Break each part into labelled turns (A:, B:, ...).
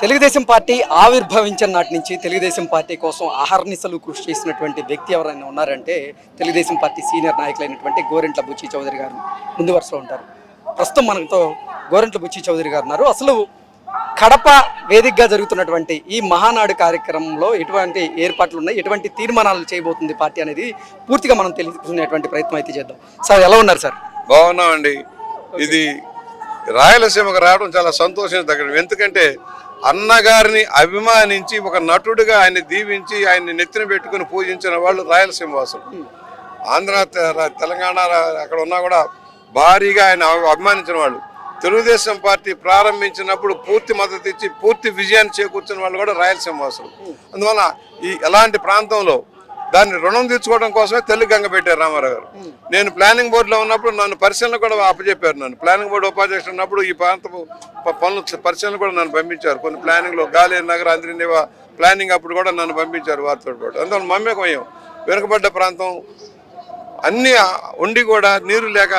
A: Telugu Desam party ఆవిర్భవించిన నాటి నుంచి తెలుగుదేశం పార్టీ కోసం అహర్నిశలు కృషి చేసినటువంటి వ్యక్తి ఎవరైనా ఉన్నారంటే తెలుగుదేశం పార్టీ సీనియర్ నాయకులైనటువంటి గోరెంట్ల బుచ్చి చౌదరి గారు. ముందు వరుసలో ఉంటారు. ప్రస్తుతం మనతో గోరెంట్ల బుచ్చి చౌదరి గారు ఉన్నారు. అసలు కడప వేదికగా జరుగుతున్నటువంటి ఈ మహానాడు కార్యక్రమంలో ఎటువంటి ఏర్పాట్లు ఉన్నాయి? ఎటువంటి తీర్మానాలు చేయబోతుంది పార్టీ అనేది పూర్తిగా మనం తెలుసుకునేటువంటి ప్రయత్నం అయితే చేద్దాం. సార్ ఎలా ఉన్నారు సార్?
B: బాగున్నామండి. ఇది రాయలసీమకు రావడం చాలా సంతోషించదగ్గ ఎందుకంటే అన్నగారిని అభిమానించి ఒక నటుడిగా ఆయన్ని దీవించి ఆయన్ని నెత్తిన పెట్టుకుని పూజించిన వాళ్ళు రాయలసీమ వాసులు ఆంధ్ర తె- తెలంగాణ అక్కడ ఉన్నా కూడా భారీగా ఆయన అభిమానించిన వాళ్ళు. తెలుగుదేశం పార్టీ ప్రారంభించినప్పుడు పూర్తి మద్దతు ఇచ్చి పూర్తి విజయాన్ని చేకూర్చిన వాళ్ళు కూడా రాయలసీమ వాసులు అందువల్ల ఈ ఎలాంటి ప్రాంతంలో దాన్ని రుణం తీర్చుకోవడం కోసమే తెలుగు గంగ పెట్టారు రామారావు గారు. నేను ప్లానింగ్ బోర్డులో ఉన్నప్పుడు నన్ను పరిశీలన కూడా అప్పచెప్పారు నన్ను. ప్లానింగ్ బోర్డు ఉపాధ్యక్షుడు ఉన్నప్పుడు ఈ ప్రాంతపు పనులు పరిశీలన కూడా నన్ను పంపించారు. కొన్ని ప్లానింగ్లో గాలి నగర అంద్రినివా ప్లానింగ్ అప్పుడు కూడా నన్ను పంపించారు వారితో పాటు అందువల్ల మమ్మకం వెనుకబడ్డ ప్రాంతం అన్నీ ఉండి కూడా నీరు లేక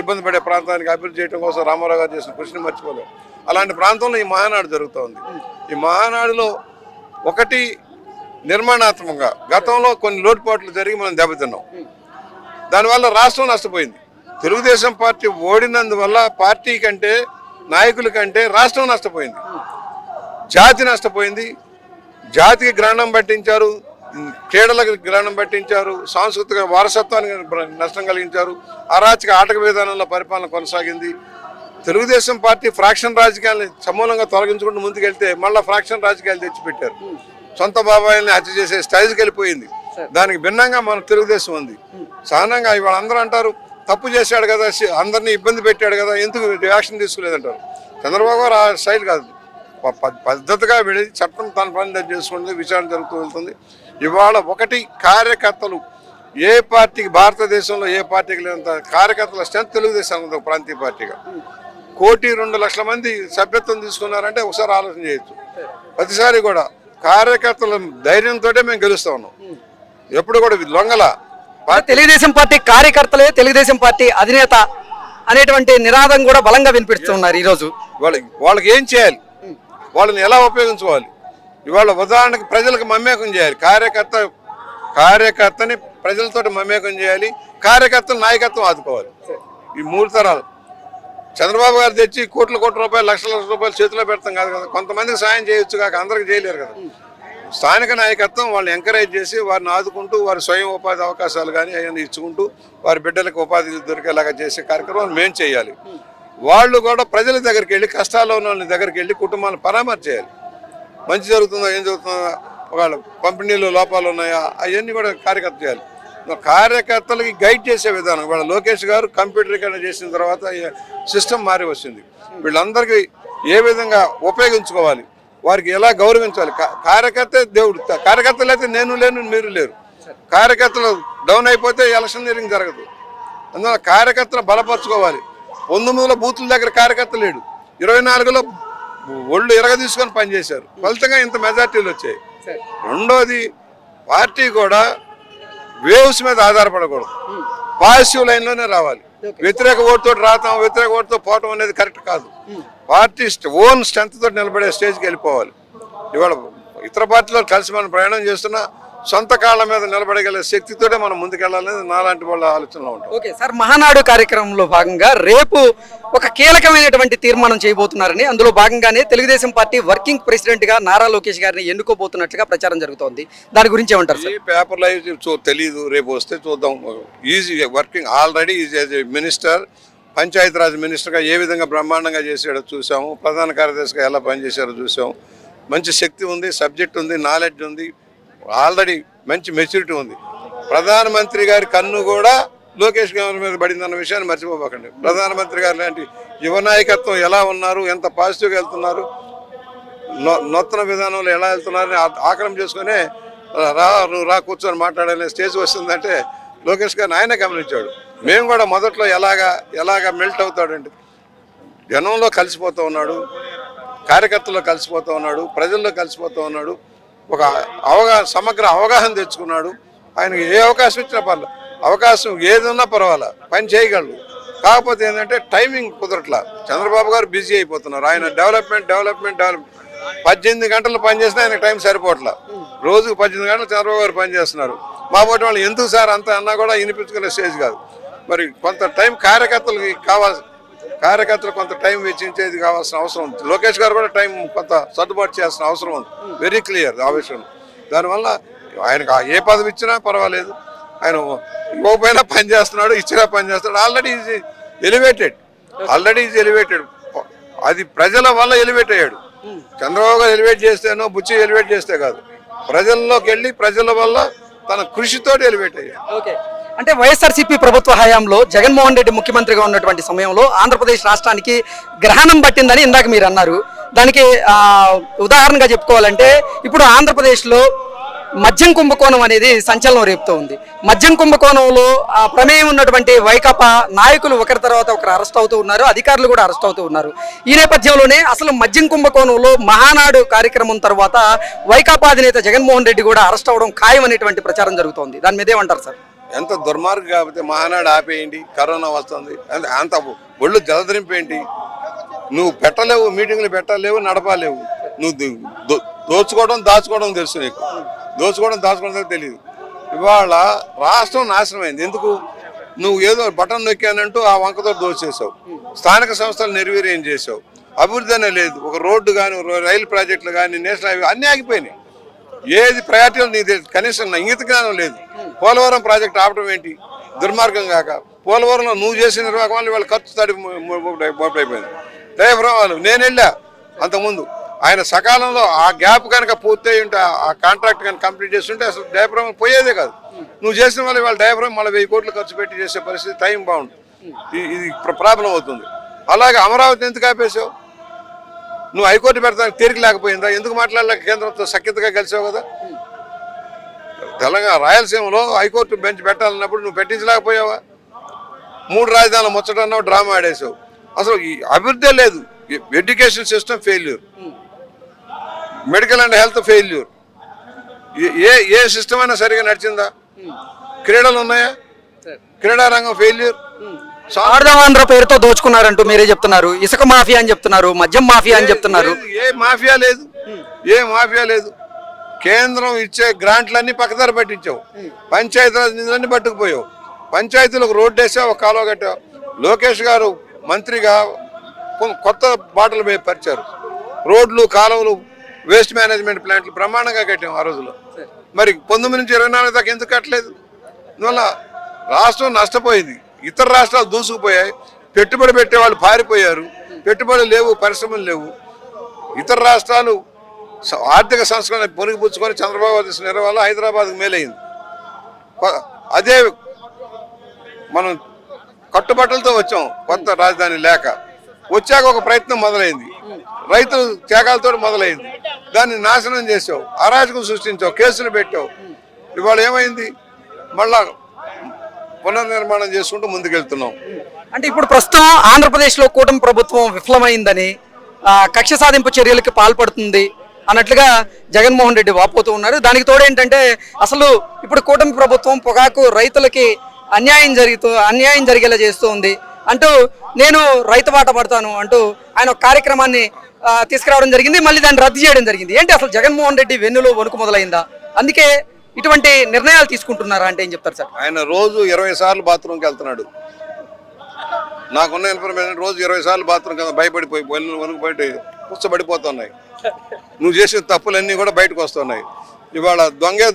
B: ఇబ్బంది పడే ప్రాంతానికి అభివృద్ధి చేయడం కోసం రామారావు గారు చేసిన కృషిని మర్చిపోలేం. అలాంటి ప్రాంతంలో ఈ మహానాడు జరుగుతోంది. ఈ మహానాడులో ఒకటి నిర్మాణాత్మకంగా. గతంలో కొన్ని లోటుపాట్లు జరిగి మనం దెబ్బతిన్నాం. దానివల్ల రాష్ట్రం నష్టపోయింది. తెలుగుదేశం పార్టీ ఓడినందువల్ల పార్టీ కంటే నాయకుల కంటే రాష్ట్రం నష్టపోయింది. జాతి నష్టపోయింది. జాతికి గ్రహణం పట్టించారు. క్రీడలకు గ్రహణం పట్టించారు. సాంస్కృతిక వారసత్వానికి నష్టం కలిగించారు. అరాచక ఆటక విధానంలో పరిపాలన కొనసాగింది. తెలుగుదేశం పార్టీ ఫ్రాక్షన్ రాజకీయాలను సమూలంగా తొలగించుకుంటూ ముందుకెళ్తే మళ్ళీ ఫ్రాక్షన్ రాజకీయాలు తెచ్చిపెట్టారు. సొంత బాబాయిల్ని హత్య చేసే స్టైజ్కి వెళ్ళిపోయింది. దానికి భిన్నంగా మన తెలుగుదేశం ఉంది. సహనంగా ఇవాళ అందరూ అంటారు తప్పు చేశాడు కదా అందరినీ ఇబ్బంది పెట్టాడు కదా ఎందుకు యాక్షన్ తీసుకోలేదంటారు. చంద్రబాబు గారు ఆ స్టైల్ కాదు. పద్ధతిగా వెళ్ళి చట్టం తన పని చేసుకుంటుంది విచారణ జరుగుతూ వెళ్తుంది. ఇవాళ ఒకటి కార్యకర్తలు ఏ పార్టీకి భారతదేశంలో ఏ పార్టీకి లేనంత కార్యకర్తల స్ట్రెంత్ తెలుగుదేశం ప్రాంతీయ పార్టీగా. కోటి రెండు లక్షల మంది సభ్యత్వం తీసుకున్నారంటే ఒకసారి ఆలోచన చేయొచ్చు. ప్రతిసారి కూడా కార్యకర్తల ధైర్యంతో మేము గెలుస్తా ఉన్నాం. ఎప్పుడు కూడా లొంగల.
A: తెలుగుదేశం పార్టీ కార్యకర్తలే తెలుగుదేశం పార్టీ అధినేత అనేటువంటి నినాదం కూడా బలంగా వినిపిస్తున్నారు ఈరోజు.
B: వాళ్ళకి వాళ్ళకి ఏం చేయాలి? వాళ్ళని ఎలా ఉపయోగించుకోవాలి? ఇవాళ ఉదాహరణకి ప్రజలకు మమేకం చేయాలి. కార్యకర్త కార్యకర్తని ప్రజలతో మమేకం చేయాలి. కార్యకర్తలు నాయకత్వం ఆదుకోవాలి. ఈ మూడు తరాలు. చంద్రబాబు గారు తెచ్చి కోట్ల కోట్ల రూపాయలు లక్షల లక్షల రూపాయలు చేతిలో పెడతాం కాదు కదా. కొంతమందికి సాయం చేయొచ్చు కాక అందరికి చేయలేరు కదా. స్థానిక నాయకత్వం వాళ్ళని ఎంకరేజ్ చేసి వారిని ఆదుకుంటూ వారి స్వయం ఉపాధి అవకాశాలు కానీ అవన్నీ ఇచ్చుకుంటూ వారి బిడ్డలకు ఉపాధి దొరికేలాగా చేసే కార్యక్రమం మేము చేయాలి. వాళ్ళు కూడా ప్రజల దగ్గరికి వెళ్ళి కష్టాల్లో ఉన్న వాళ్ళ దగ్గరికి వెళ్ళి కుటుంబాలను పరామర్శ మంచి జరుగుతుందో ఏం జరుగుతుందో ఒకవేళ పంపిణీలో లోపాలు ఉన్నాయా అవన్నీ కూడా కార్యకర్త చేయాలి. కార్యకర్తలకి గైడ్ చేసే విధానం. ఇవాళ లోకేష్ గారు కంప్యూటరీకరణ చేసిన తర్వాత సిస్టమ్ మారి వచ్చింది. వీళ్ళందరికీ ఏ విధంగా ఉపయోగించుకోవాలి? వారికి ఎలా గౌరవించాలి? కార్యకర్త దేవుడు కార్యకర్తలు అయితే నేను లేను మీరు లేరు. కార్యకర్తలు డౌన్ అయిపోతే ఎలక్షనీరింగ్ జరగదు. అందువల్ల కార్యకర్తలు బలపరచుకోవాలి. పంతొమ్మిదిలో బూతుల దగ్గర కార్యకర్త లేడు. ఇరవై నాలుగులో ఒళ్ళు ఇరగ తీసుకొని పనిచేశారు. ఫలితంగా ఇంత మెజార్టీలు వచ్చాయి. రెండోది పార్టీ కూడా వేవ్స్ మీద ఆధారపడకూడదు. పాజిటివ్ లైన్లోనే రావాలి. వ్యతిరేక ఓటుతో రాతాం వ్యతిరేక ఓటుతో పోవటం అనేది కరెక్ట్ కాదు. పార్టీ ఓన్ స్ట్రెంత్ తోటి నిలబడే స్టేజ్కి వెళ్ళిపోవాలి. ఇవాళ ఇతర పార్టీలో కలిసి మనం ప్రయాణం చేస్తున్నా సొంత కాళ్ళ మీద నిలబడగల శక్తితోటే మనం ముందుకెళ్ళాలనేది నాలాంటి వాళ్ళ ఆలోచనలో ఉంటాం.
A: ఓకే సార్ మహానాడు కార్యక్రమంలో భాగంగా రేపు ఒక కీలకమైనటువంటి తీర్మానం చేయబోతున్నారని అందులో భాగంగానే తెలుగుదేశం పార్టీ వర్కింగ్ ప్రెసిడెంట్గా నారా లోకేష్ గారిని ఎన్నుకోబోతున్నట్లుగా ప్రచారం జరుగుతోంది. దాని గురించి ఏమంటారు సార్?
B: పేపర్లో తెలియదు రేపు వస్తే చూద్దాం. Easy working already is as minister Panchayati Raj మినిస్టర్గా ఏ విధంగా బ్రహ్మాండంగా చేసాడో చూసాము ప్రధాన కార్యదర్శిగా ఎలా పనిచేశారో చూసాము. మంచి శక్తి ఉంది సబ్జెక్ట్ ఉంది నాలెడ్జ్ ఉంది ఆల్రెడీ మంచి మెచ్యూరిటీ ఉంది. ప్రధానమంత్రి గారి కన్ను కూడా లోకేష్ గారి మీద పడిందన్న విషయాన్ని మర్చిపోబోకండి ప్రధానమంత్రి గారు లాంటి యువ నాయకత్వం ఎలా ఉన్నారు ఎంత పాజిటివ్గా వెళ్తున్నారు నూ- నూతన విధానంలో ఎలా వెళ్తున్నారని ఆకలం చేసుకునే రా నువ్వు రా కూర్చొని మాట్లాడాలనే స్టేజ్ వస్తుందంటే లోకేష్ గారిని ఆయన గమనించాడు. మేము కూడా మొదట్లో ఎలాగా ఎలాగా మెల్ట్ అవుతాడండి జనంలో కలిసిపోతూ ఉన్నాడు కార్యకర్తల్లో కలిసిపోతూ ఉన్నాడు ప్రజల్లో కలిసిపోతూ ఉన్నాడు ఒక అవగాహన సమగ్ర అవగాహన తెచ్చుకున్నాడు. ఆయనకి ఏ అవకాశం ఇచ్చినా పర్లేదు అవకాశం ఏది ఉన్నా పర్వాలా పని చేయగలడు. కాకపోతే ఏంటంటే టైమింగ్ కుదరట్లా. చంద్రబాబు గారు బిజీ అయిపోతున్నారు. ఆయన డెవలప్మెంట్ డెవలప్మెంట్ డెవలప్మెంట్. పద్దెనిమిది గంటలు పనిచేసినా ఆయనకు టైం సరిపోవట్లా. రోజుకు పద్దెనిమిది గంటలు చంద్రబాబు గారు పనిచేస్తున్నారు మా పోటీ వాళ్ళు ఎందుకు సార్ అంత అన్నా కూడా వినిపించుకునే స్టేజ్ కాదు. మరి కొంత టైం కార్యకర్తలకి కావాల్సి కార్యకర్తలు కొంత టైం వెచ్చించేది కావాల్సిన అవసరం ఉంది. లోకేష్ గారు కూడా టైం కొంత సర్దుబాటు చేయాల్సిన అవసరం ఉంది. వెరీ క్లియర్ ఆ విషయం దానివల్ల ఆయనకు ఆ ఏ పదవి ఇచ్చినా పర్వాలేదు. ఆయన ఇవ్వకపోయినా పని చేస్తున్నాడు ఇచ్చినా పని చేస్తున్నాడు. Already is elevated already is elevated అది ప్రజల వల్ల ఎలివేట్ అయ్యాడు. చంద్రబాబు గారు ఎలివేట్ చేస్తేనో బుచ్చి ఎలివేట్ చేస్తే కాదు. ప్రజల్లోకి వెళ్ళి ప్రజల వల్ల తన కృషితో ఎలివేట్ అయ్యాడు.
A: ఓకే అంటే వైఎస్ఆర్సీపీ ప్రభుత్వ హయాంలో జగన్మోహన్ రెడ్డి ముఖ్యమంత్రిగా ఉన్నటువంటి సమయంలో ఆంధ్రప్రదేశ్ రాష్ట్రానికి గ్రహణం పట్టిందని ఇందాక మీరు అన్నారు. దానికి ఉదాహరణగా చెప్పుకోవాలంటే ఇప్పుడు ఆంధ్రప్రదేశ్లో మద్యం కుంభకోణం అనేది సంచలనం రేపుతూ ఉంది. మద్యం కుంభకోణంలో ఆ, ప్రమేయం ఉన్నటువంటి వైకాపా నాయకులు ఒకరి తర్వాత ఒకరు అరెస్ట్ అవుతూ ఉన్నారు అధికారులు కూడా అరెస్ట్ అవుతూ ఉన్నారు. ఈ నేపథ్యంలోనే అసలు మద్యం కుంభకోణంలో మహానాడు కార్యక్రమం తర్వాత వైకాపా అధినేత జగన్మోహన్ రెడ్డి కూడా అరెస్ట్ అవడం ఖాయం అనేటువంటి ప్రచారం జరుగుతోంది. దాని మీద ఏమంటారు సార్?
B: ఎంత దుర్మార్గం కాకపోతే మహానాడు ఆపేయండి కరోనా వస్తుంది. అంత అంత ఒళ్ళు జలదరింపేంటి నువ్వు పెట్టలేవు మీటింగ్లు పెట్టలేవు నడపలేవు. నువ్వు దోచుకోవడం దాచుకోవడం తెలుసు నీకు. దోచుకోవడం దాచుకోవడం తెలియదు ఇవాళ రాష్ట్రం నాశనం అయింది ఎందుకు? నువ్వు ఏదో బటన్ నొక్కానంటూ ఆ వంకతో దోచేసావు స్థానిక సంస్థలు నిర్వీర్యం చేసావు అభివృద్ధి అనే లేదు. ఒక రోడ్డు కానీ రైలు ప్రాజెక్టులు కానీ నేషనల్ హైవే అన్నీ ఆగిపోయినాయి. ఏది ప్రయారిటీలు నీకు కనీసం ఇంగిత జ్ఞానం లేదు. పోలవరం ప్రాజెక్ట్ ఆపడం ఏంటి? దుర్మార్గం కాక. పోలవరంలో నువ్వు చేసిన నిర్వాహకం వల్ల వాళ్ళ ఖర్చు తడి అయిపోయింది. డయాఫ్రామ్ వాళ్ళు నేను వెళ్ళా అంతకుముందు. ఆయన సకాలంలో ఆ గ్యాప్ కనుక పూర్తయి ఉంటే ఆ- కాంట్రాక్ట్ కనుక కంప్లీట్ చేస్తుంటే అసలు డయాఫ్రామ్ పోయేదే కాదు. నువ్వు చేసిన వల్ల వాళ్ళ డయాఫ్రామ్ మళ్ళీ వెయ్యి కోట్లు ఖర్చు పెట్టి చేసే పరిస్థితి టైం బాగుంది ఇది ప్రాబ్లం అవుతుంది. అలాగే అమరావతి ఎందుకు ఆపేసావు నువ్వు హైకోర్టు పెడతానికి తీరిక లేకపోయిందా? ఎందుకు మాట్లాడలేక కేంద్రంతో సఖ్యతగా కలిసావు కదా? తెలంగాణ రాయలసీమలో హైకోర్టు బెంచ్ పెట్టాలన్నప్పుడు నువ్వు పెట్టించలేకపోయావా? మూడు రాజధానులు ముచ్చటన్నావు డ్రామా ఆడేసావు అసలు ఈ అభివృద్ధే లేదు. Education system failure. Medical and health failure. ఏ ఏ సిస్టమ్ అయినా సరిగా నడిచిందా? క్రీడలు ఉన్నాయా? క్రీడా రంగం ఫెయిల్యూర్.
A: ఆంధ్ర పేరుతో దోచుకున్నారంటూ మీరే చెప్తున్నారు. ఇసుక మాఫియా అని చెప్తున్నారు. మద్యం మాఫియా అని చెప్తున్నారు.
B: ఏ మాఫియా లేదు. ఏ మాఫియా లేదు. కేంద్రం ఇచ్చే గ్రాంట్లన్నీ పక్కదారి పట్టించావు. పంచాయతీరాజ్ నిధులన్నీ పట్టుకుపోయావు. పంచాయతీలకు రోడ్డు వేసావు ఒక కాలువ కట్టావు. లోకేష్ గారు మంత్రిగా కొ- కొత్త బాటలు పరిచారు. రోడ్లు కాలువలు వేస్ట్ మేనేజ్మెంట్ ప్లాంట్లు బ్రహ్మాండంగా కట్టాం ఆ రోజులో మరి పంతొమ్మిది నుంచి ఇరవై నాలుగు దాకా ఎందుకు కట్టలేదు? అందువల్ల రాష్ట్రం నష్టపోయింది. ఇతర రాష్ట్రాలు దూసుకుపోయాయి. పెట్టుబడి పెట్టే వాళ్ళు పారిపోయారు. పెట్టుబడులు లేవు పరిశ్రమలు లేవు. ఇతర రాష్ట్రాలు ఆర్థిక సంస్కరణ పొనిగిపుచ్చుకొని చంద్రబాబు తీసుకున్న నిర్వహణ హైదరాబాద్కు మేలైంది. అదే మనం కట్టుబట్టలతో వచ్చాం కొత్త రాజధాని లేక. వచ్చాక ఒక ప్రయత్నం మొదలైంది. రైతులు త్యాగాలతో మొదలైంది. దాన్ని నాశనం చేసావు అరాజకం సృష్టించావు. కేసులు పెట్టావు. ఇవాళ ఏమైంది? మళ్ళా పునర్నిర్మాణం చేసుకుంటూ ముందుకెళ్తున్నాం.
A: అంటే ఇప్పుడు ప్రస్తుతం ఆంధ్రప్రదేశ్లో కూటమి ప్రభుత్వం విఫలమైందని ఆ, కక్ష సాధింపు చర్యలకు పాల్పడుతుంది. అన్నట్లుగా జగన్మోహన్ రెడ్డి వాపోతూ ఉన్నారు. దానికి తోడు ఏంటంటే అసలు ఇప్పుడు కూటమి ప్రభుత్వం పొగాకు రైతులకి అన్యాయం జరుగుతూ అన్యాయం జరిగేలా చేస్తూ ఉంది. అంటూ నేను రైతు బాట పడతాను అంటూ ఆయన ఒక కార్యక్రమాన్ని తీసుకురావడం జరిగింది. మళ్ళీ దాన్ని రద్దు చేయడం జరిగింది. ఏంటి అసలు జగన్మోహన్ రెడ్డి వెన్నులో వణుకు మొదలైందా? అందుకే ఇటువంటి నిర్ణయాలు తీసుకుంటున్నారా అంటే ఏం చెప్తారు సార్?
B: ఆయన రోజు ఇరవై సార్లు బాత్రూమ్కి వెళ్తున్నాడు. నాకున్న ఇన్ఫర్మేషన్ రోజు ఇరవై సార్లు బాత్రూమ్ కింద భయపడిపోయి వణుకు వణుకుపోయి బయట పుచ్చబడిపోతున్నాయి నువ్వు చేసిన తప్పులన్నీ కూడా బయటకు వస్తున్నాయి. ఇవాళ దొంగే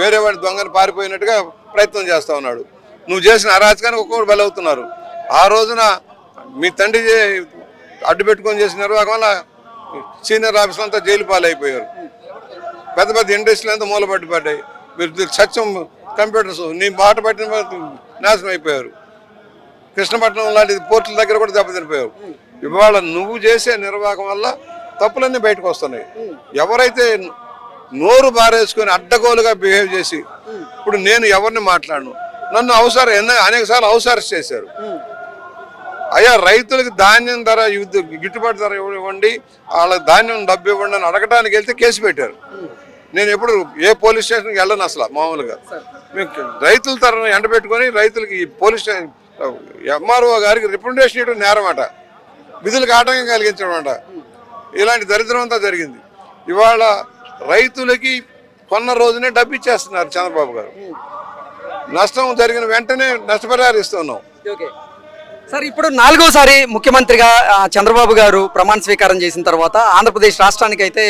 B: వేరే వాడి దొంగని పారిపోయినట్టుగా ప్రయత్నం చేస్తూ ఉన్నాడు. నువ్వు చేసిన అరాచకానికి ఒక్కొక్కరు బలవుతున్నారు. ఆ రోజున మీ తండ్రి అడ్డుపెట్టుకొని అడ్డు పెట్టుకొని చేసిన నిర్వాహకం వల్ల సీనియర్ ఆఫీసులు అంతా జైలు పాలైపోయారు. పెద్ద పెద్ద ఇండస్ట్రీలు అంతా మూలపట్టి పడ్డాయి. మీరు సత్యం కంప్యూటర్స్ నీ బాట పట్టిన నాశనం అయిపోయారు. కృష్ణపట్నం లాంటి పోర్టుల దగ్గర కూడా దెబ్బతినిపోయారు. ఇవాళ నువ్వు చేసే నిర్వాహకం వల్ల తప్పులన్నీ బయటకు వస్తున్నాయి. ఎవరైతే నోరు బారేసుకొని అడ్డగోలుగా బిహేవ్ చేసి ఇప్పుడు నేను ఎవరిని మాట్లాడను? నన్ను అవసరం అనేక సార్లు అవసరం చేశారు. అయ్యా రైతులకు ధాన్యం ధర గిట్టుబాటు ధర ఇవ్వ- ఇవ్వండి వాళ్ళ ధాన్యం డబ్బు ఇవ్వండి అని అడగడానికి వెళ్తే కేసు పెట్టారు. నేను ఎప్పుడు ఏ పోలీస్ స్టేషన్కి వెళ్ళను అసలు మామూలుగా. మీకు రైతుల తరను ఎండబెట్టుకొని రైతులకి ఈ పోలీస్ స్టేషన్ ఎంఆర్ఓ గారికి రిప్రజెంటేషన్ ఇవ్వడం నేరం అట విధులకు ఆటంకం కలిగించడం అంట ఇలాంటి దరిద్రం అంతా జరిగింది. ఇవాళ రైతులకి కొన్న రోజునే డబ్బు ఇచ్చేస్తున్నారు చంద్రబాబు గారు. నష్టం జరిగిన వెంటనే నష్టపరిహారం ఇస్తున్నాం.
A: సార్ ఇప్పుడు నాలుగోసారి ముఖ్యమంత్రిగా చంద్రబాబు గారు ప్రమాణ స్వీకారం చేసిన తర్వాత ఆంధ్రప్రదేశ్ రాష్ట్రానికి అయితే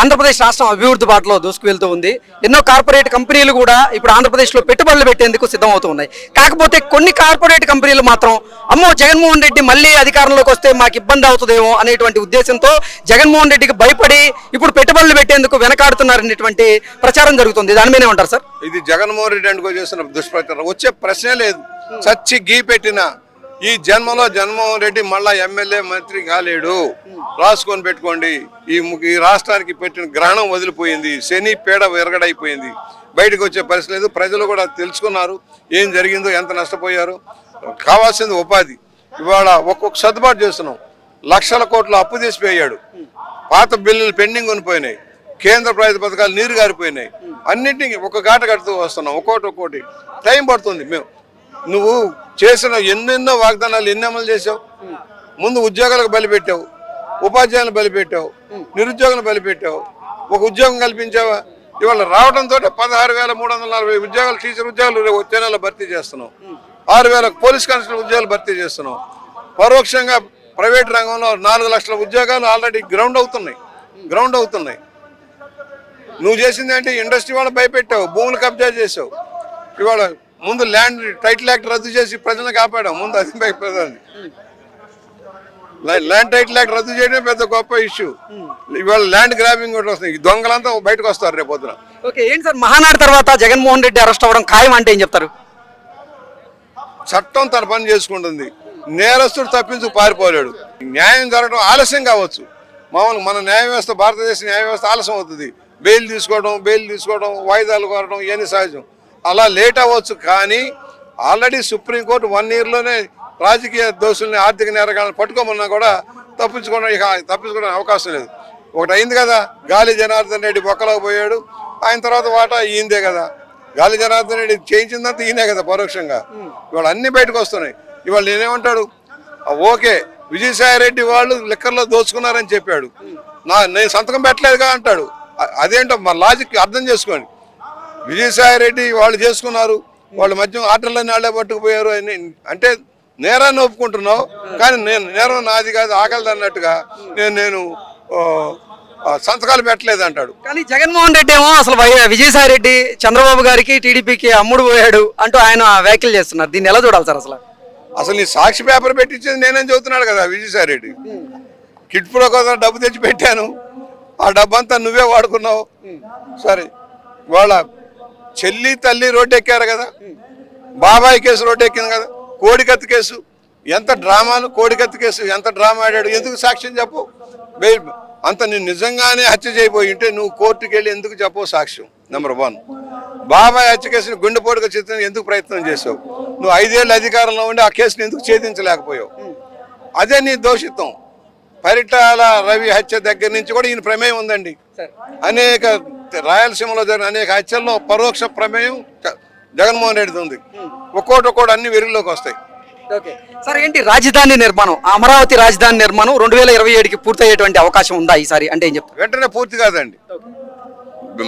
A: ఆంధ్రప్రదేశ్ రాష్ట్రం అభివృద్ధి బాటలో దూసుకువెళ్తూ ఉంది. ఎన్నో కార్పొరేట్ కంపెనీలు కూడా ఇప్పుడు ఆంధ్రప్రదేశ్లో పెట్టుబడులు పెట్టేందుకు సిద్ధమవుతూ ఉన్నాయి కాకపోతే కొన్ని కార్పొరేట్ కంపెనీలు మాత్రం అమ్మో జగన్మోహన్ రెడ్డి మళ్ళీ అధికారంలోకి వస్తే మాకు ఇబ్బంది అవుతుందేమో అనేటువంటి ఉద్దేశంతో జగన్మోహన్ రెడ్డికి భయపడి ఇప్పుడు పెట్టుబడులు పెట్టేందుకు వెనకాడుతున్నారనేటువంటి ప్రచారం జరుగుతుంది. దాని మీద ఉంటారు సార్.
B: ఇది జగన్మోహన్ రెడ్డి అనుకో చేసిన దుష్ప్రచారం. వచ్చే ప్రశ్నే లేదు. చచ్చి గీ పెట్టిన ఈ జన్మలో జగన్మోహన్ రెడ్డి మళ్ళా ఎమ్మెల్యే మంత్రి కాలేడు. రాసుకొని పెట్టుకోండి. ఈ ఈ రాష్ట్రానికి పెట్టిన గ్రహణం వదిలిపోయింది. శని పీడ విరగడైపోయింది. బయటకు వచ్చే పరిస్థితి లేదు. ప్రజలు కూడా తెలుసుకున్నారు ఏం జరిగిందో ఎంత నష్టపోయారు. కావాల్సింది ఉపాధి. ఇవాళ ఒక్కొక్క సర్దుబాటు చేస్తున్నాం. లక్షల కోట్లు అప్పు తీసిపోయాడు పాత బిల్లులు పెండింగ్ ఉనిపోయినాయి కేంద్ర ప్రభుత్వ పథకాలు నీరు గారిపోయినాయి. అన్నింటినీ ఒక గాట కడుతూ వస్తున్నాం. ఒక్కోటి ఒక్కోటి. టైం పడుతుంది. మేము నువ్వు చేసిన ఎన్నెన్నో వాగ్దానాలు ఎన్ని అమలు చేసావు ముందు ఉద్యోగాలకు బలిపెట్టావు ఉపాధ్యాయులను బలిపెట్టావు నిరుద్యోగులను బలిపెట్టావు ఒక ఉద్యోగం కల్పించావా? ఇవాళ రావడంతో పదహారు వేల మూడు వందల నలభై ఉద్యోగాలు టీచర్ ఉద్యోగాలు వచ్చే నెల భర్తీ చేస్తున్నాం ఆరు వేల పోలీస్ కానిస్టేబుల్ ఉద్యోగాలు భర్తీ చేస్తున్నాం పరోక్షంగా ప్రైవేట్ రంగంలో నాలుగు లక్షల ఉద్యోగాలు ఆల్రెడీ గ్రౌండ్ అవుతున్నాయి. గ్రౌండ్ అవుతున్నాయి. నువ్వు చేసింది అంటే ఇండస్ట్రీ వాళ్ళు భయపెట్టావు భూములు కబ్జా చేసావు ఇవాళ ముందు ల్యాండ్ టైటిల్ యాక్ట్ రద్దు చేసి ప్రజలను కాపాడావు ముందు అది భయపడదాన్ని ల్యాండ్ టైటిల్ యాక్ట్ రద్దు చేయడమే పెద్ద గొప్ప ఇష్యూ. ఇవాళ ల్యాండ్ గ్రాబింగ్ కూడా వస్తుంది. దొంగలంతా బయటకు వస్తారు రేపు పొద్దున.
A: ఓకే ఏంటి సార్? మహానాడు తర్వాత జగన్మోహన్ రెడ్డి అరెస్ట్ అవ్వడం ఖాయం అంటే ఏం చెప్తారు?
B: చట్టం తన పని చేసుకుంటుంది. నేరస్తుడు తప్పించు పారిపోలేడు. న్యాయం జరగడం ఆలస్యం కావచ్చు. మామూలు మన న్యాయ వ్యవస్థ భారతదేశ న్యాయ వ్యవస్థ ఆలస్యం అవుతుంది. బెయిల్ తీసుకోవడం బెయిల్ తీసుకోవడం వాయిదాలు కోరడం ఇవన్నీ సహజం. అలా లేట్ అవ్వచ్చు కానీ ఆల్రెడీ సుప్రీంకోర్టు వన్ ఇయర్లోనే రాజకీయ దోషుల్ని ఆర్థిక నేరగాలను పట్టుకోమన్నా కూడా తప్పించుకోవడం ఇక తప్పించుకోవడానికి అవకాశం లేదు. ఒకటి అయింది కదా గాలి జనార్దన్ రెడ్డి బొక్కలోకి పోయాడు ఆయన తర్వాత వాటా ఈయందే కదా. గాలి జనార్దన్ రెడ్డి చేయించిందంతా ఈయనే కదా పరోక్షంగా. ఇవాళ అన్ని బయటకు వస్తున్నాయి. ఇవాళ నేనేమంటాడు? ఓకే విజయసాయి రెడ్డి వాళ్ళు లెక్కర్లో దోచుకున్నారని చెప్పాడు. నా నేను సంతకం పెట్టలేదుగా అంటాడు. అదేంటో మా లాజిక్ అర్థం చేసుకోండి. విజయసాయి రెడ్డి వాళ్ళు చేసుకున్నారు. వాళ్ళ మధ్య ఆటలన్నీ వాళ్ళే పట్టుకుపోయారు అని. అంటే నేరాన్ని ఒప్పుకుంటున్నావు కానీ నేను నేరం నాది కాదు ఆకలిది అన్నట్టుగా నేను నేను సంతకాలు పెట్టలేదు అంటాడు.
A: కానీ జగన్మోహన్ రెడ్డి ఏమో అసలు విజయసాయి రెడ్డి చంద్రబాబు గారికి టీడీపీకి అమ్ముడు పోయాడు అంటూ ఆయన వ్యాఖ్యలు చేస్తున్నారు. దీన్ని ఎలా చూడాలి సార్ అసలు?
B: అసలు నీ సాక్షి పేపర్ పెట్టించేది నేనేం చదువుతున్నాడు కదా విజయసాయి రెడ్డి. కిట్ ప్రో కోసం డబ్బు తెచ్చి పెట్టాను ఆ డబ్బు అంతా నువ్వే వాడుకున్నావు. సరే వాళ్ళ చెల్లి తల్లి రోడ్డు ఎక్కారు కదా. బాబాయ్ కేసు రోడ్డు ఎక్కింది కదా. కోడికత్తి కేసు. ఎంత డ్రామాలు కోడికత్తి కేసు ఎంత డ్రామా ఆడాడు ఎందుకు సాక్ష్యం చెప్పు అంత నేను నిజంగానే హత్య చేయబోయి ఉంటే నువ్వు కోర్టుకి వెళ్ళి ఎందుకు చెప్పవు సాక్ష్యం? నెంబర్ వన్ బాబాయ్ హత్య కేసుని గుండెపోటుగా చిత్రం ఎందుకు ప్రయత్నం చేసావు? నువ్వు ఐదేళ్ళు అధికారంలో ఉండి ఆ కేసుని ఎందుకు ఛేదించలేకపోయావు? అదే నీ దోషిత్వం. పరిటాల రవి హత్య దగ్గర నుంచి కూడా ఈయన ప్రమేయం ఉందండి. అనేక రాయలసీమలో జరిగిన అనేక హత్యల్లో పరోక్ష ప్రమేయం జగన్మోహన్ రెడ్డిది ఉంది. ఒక్కోటి ఒక్కోటి అన్ని వెలుగులోకి వస్తాయి.
A: ఓకే. సార్ ఏంటి రాజధాని నిర్మాణం? అమరావతి రాజధాని నిర్మాణం రెండు వేల ఇరవై ఏడుకి పూర్తయ్యేటువంటి అవకాశం ఉందా ఈసారి? అంటే ఏం చెప్తారు?
B: వెంటనే పూర్తి కాదండి.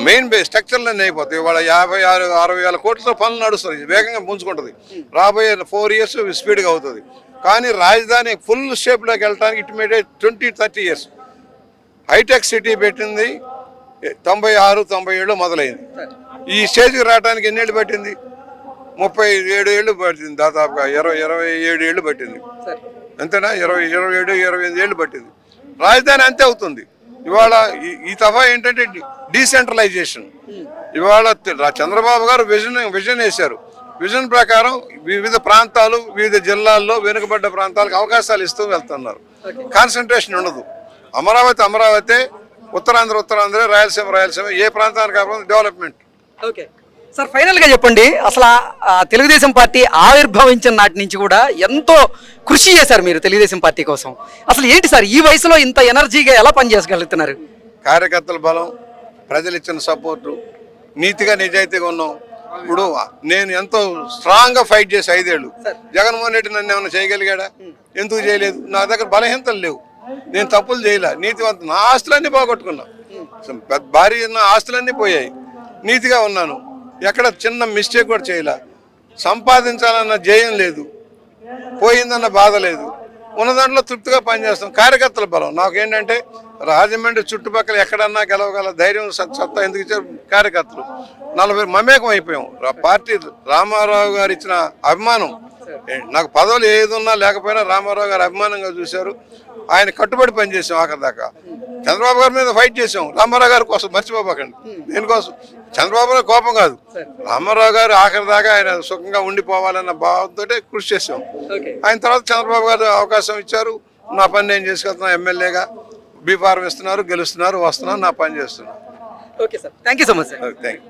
B: మెయిన్ బేస్ స్ట్రక్చర్లన్నీ అయిపోతాయి. ఇవాళ యాభై ఆరు అరవై వేల కోట్లతో పనులు నడుస్తుంది వేగంగా పుంజుకుంటుంది రాబోయే ఫోర్ ఇయర్స్ స్పీడ్గా అవుతుంది. కానీ రాజధాని ఫుల్ షేప్లోకి వెళ్ళడానికి it made twenty thirty years. Hitech city పెట్టింది. తొంభై ఆరు తొంభై ఏళ్ళు మొదలైంది. ఈ స్టేజ్కి రావడానికి ఎన్నేళ్ళు పట్టింది? ముప్పై ఏడు ఏళ్ళు పట్టింది దాదాపుగా. ఇరవై ఇరవై ఏడు ఏళ్ళు పట్టింది. అంతేనా? ఇరవై ఇరవై ఏడు ఇరవై ఎనిమిది ఏళ్ళు పట్టింది. రాజధాని అంతే అవుతుంది. ఇవాళ ఈ- తఫా ఏంటంటే డీసెంట్రలైజేషన్. ఇవాళ చంద్రబాబు గారు విజన్ విజన్ వేశారు. విజన్ ప్రకారం వివిధ ప్రాంతాలు వివిధ జిల్లాల్లో వెనుకబడ్డ ప్రాంతాలకు అవకాశాలు ఇస్తూ వెళ్తున్నారు. కాన్సన్ట్రేషన్ ఉండదు. అమరావతి అమరావతి ఉత్తరాంధ్ర ఉత్తరాంధ్ర రాయలసీమ రాయలసీమ ఏ ప్రాంతానికి కాకుండా డెవలప్మెంట్
A: ఓకే సార్ ఫైనల్గా చెప్పండి. అసలు తెలుగుదేశం పార్టీ ఆవిర్భవించిన నాటి నుంచి కూడా ఎంతో కృషి చేశారు మీరు తెలుగుదేశం పార్టీ కోసం. అసలు ఏంటి సార్ ఈ వయసులో ఇంత ఎనర్జీగా ఎలా పనిచేసగలుగుతున్నారు
B: కార్యకర్తల బలం ప్రజలు ఇచ్చిన సపోర్టు నీతిగా నిజాయితీగా ఉన్నాం. ఇప్పుడు నేను ఎంతో స్ట్రాంగ్గా ఫైట్ చేసి ఐదేళ్ళు. జగన్మోహన్ రెడ్డి నన్ను ఏమైనా చేయగలిగాడా? ఎందుకు చేయలేదు? నా దగ్గర బలహీనతలు లేవు. నేను తప్పులు చేయలే. నీతివంత నా ఆస్తులన్నీ పోగొట్టుకున్నా. పెద్ద భారీ ఉన్న ఆస్తులన్నీ పోయాయి. నీతిగా ఉన్నాను. ఎక్కడ చిన్న మిస్టేక్ కూడా చేయలే. సంపాదించాలన్న జయం లేదు. పోయిందన్న బాధ లేదు. ఉన్న దాంట్లో తృప్తిగా పనిచేస్తాం. కార్యకర్తల బలం. నాకేంటంటే రాజమండ్రి చుట్టుపక్కల ఎక్కడన్నా గెలవగల ధైర్యం సత్- సత్తా ఎందుకు ఇచ్చారు? కార్యకర్తలు. నలభై మమేకం అయిపోయాం. పార్టీ రామారావు గారు ఇచ్చిన అభిమానం. ఏ- నాకు పదవులు ఏదున్నా లేకపోయినా రామారావు గారు అభిమానంగా చూశారు. ఆయన కట్టుబడి పనిచేసాం ఆఖరి దాకా. చంద్రబాబు గారి మీద ఫైట్ చేసాం రామారావు గారి కోసం మర్చిపోబాకండి. దేనికోసం? చంద్రబాబు కోపం కాదు. రామారావు గారు ఆఖరి దాకా ఆయన సుఖంగా ఉండిపోవాలన్న భావంతో కృషి చేసాం ఆయన తర్వాత చంద్రబాబు గారు అవకాశం ఇచ్చారు. నా పని నేను చేసుకెళ్తున్నా ఎమ్మెల్యేగా. బీ ఫార్మ్ ఇస్తున్నారు గెలుస్తున్నారు వస్తున్నాను నా పని చేస్తున్నాను
A: okay sir. Thank you so much sir
B: thank you